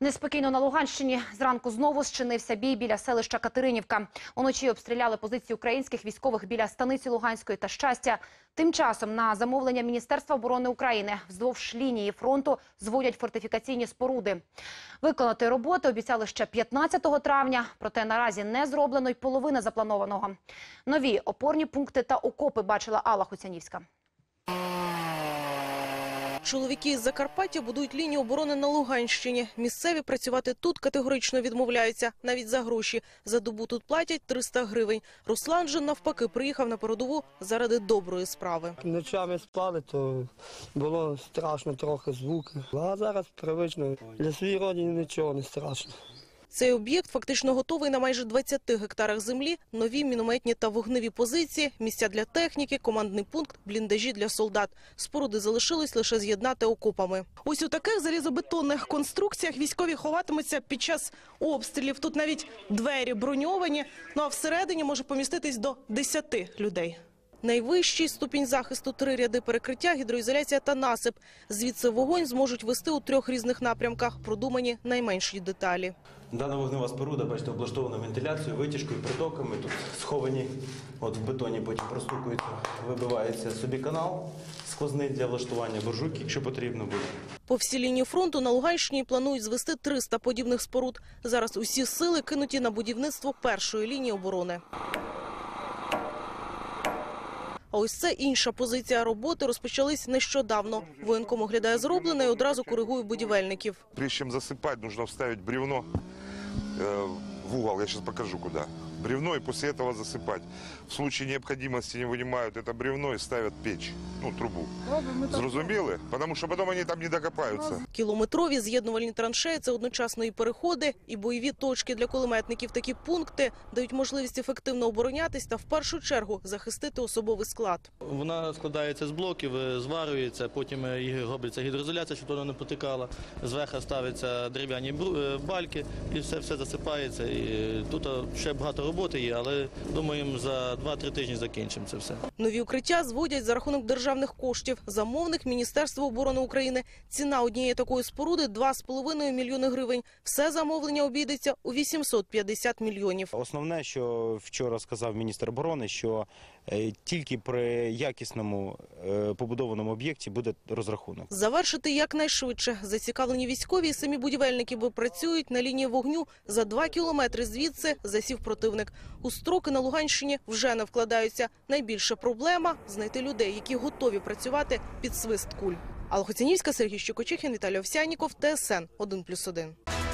Неспокійно на Луганщині зранку знову зчинився бій біля селища Катеринівка. Уночі обстріляли позиції українських військових біля станиці Луганської та щастя. Тим часом на замовлення Міністерства оборони України вздовж лінії фронту зводять фортифікаційні споруди. Виконати роботи обіцяли ще 15 травня, проте наразі не зроблено й половина запланованого. Нові опорні пункти та окопи бачила Алла Хуцянівська. Чоловіки із Закарпаття будують лінію оборони на Луганщині. Місцеві працювати тут категорично відмовляються, навіть за гроші. За добу тут платять 300 гривень. Руслан же навпаки приїхав на передову заради доброї справи. Ночами спали, то було страшно трохи звуки. А зараз привично. Для своєї родини нічого не страшно. Цей об'єкт фактично готовий на майже 20 гектарах землі. Нові мінометні та вогневі позиції, місця для техніки, командний пункт, бліндажі для солдат. Споруди залишилось лише з'єднати окопами. Ось у таких залізобетонних конструкціях військові ховатимуться під час обстрілів. Тут навіть двері броньовані. Ну а всередині може поміститись до 10 людей. Найвищий ступінь захисту три ряди перекриття, гідроізоляція та насип. Звідси вогонь зможуть вести у трьох різних напрямках. Продумані найменші деталі. Дана вогнева споруда, бачите, облаштована вентиляцією, витяжкою, притоками. Тут сховані, от в бетоні потім простукується, вибивається собі канал сквозний для влаштування буржуйки, якщо потрібно буде. По всій лінії фронту на Луганщині планують звести 300 подібних споруд. Зараз усі сили кинуті на будівництво першої лінії оборони. А ось це інша позиція роботи розпочались нещодавно. Воєнком оглядає зроблене і одразу коригує будівельників. Прежде чем засипати, нужно вставити бревно э, в угол. Я зараз покажу куда Бревно и после этого засыпать. В случае необходимости не вынимают это бревно и ставят печь, ну, трубу. Зрозуміли? Потому что потом они там не докопаются. Кілометрові з'єднувальні траншеї – це одночасно і переходи, і бойові точки для кулеметників. Такі пункти дають можливість ефективно оборонятись та в першу чергу захистити особовий склад. Вона складається з блоків, е, зварюється, потім е, і робиться гідроізоляція, щоб вона не потекала. Зверху ставляться дерев'яні бру- е, бальки і все, все засипається. І е, тут е, ще багато роботи є, але думаємо, за 2-3 тижні закінчимо це все. Нові укриття зводять за рахунок державних коштів. Замовник Міністерство оборони України. Ціна однієї такої споруди 2,5 мільйони гривень. Все замовлення обійдеться у 850 мільйонів. Основне, що вчора сказав міністр оборони, що е, тільки при якісному е, побудованому об'єкті буде розрахунок. Завершити якнайшвидше. Зацікавлені військові і самі будівельники, бо працюють на лінії вогню. За два кілометри звідси засів противник. У строки на Луганщині вже не вкладаються. Найбільша проблема – знайти людей, які готові працювати під свист куль. Алла Хоцянівська, Сергій Щукочихін, Віталій Овсяніков, ТСН 1+,1.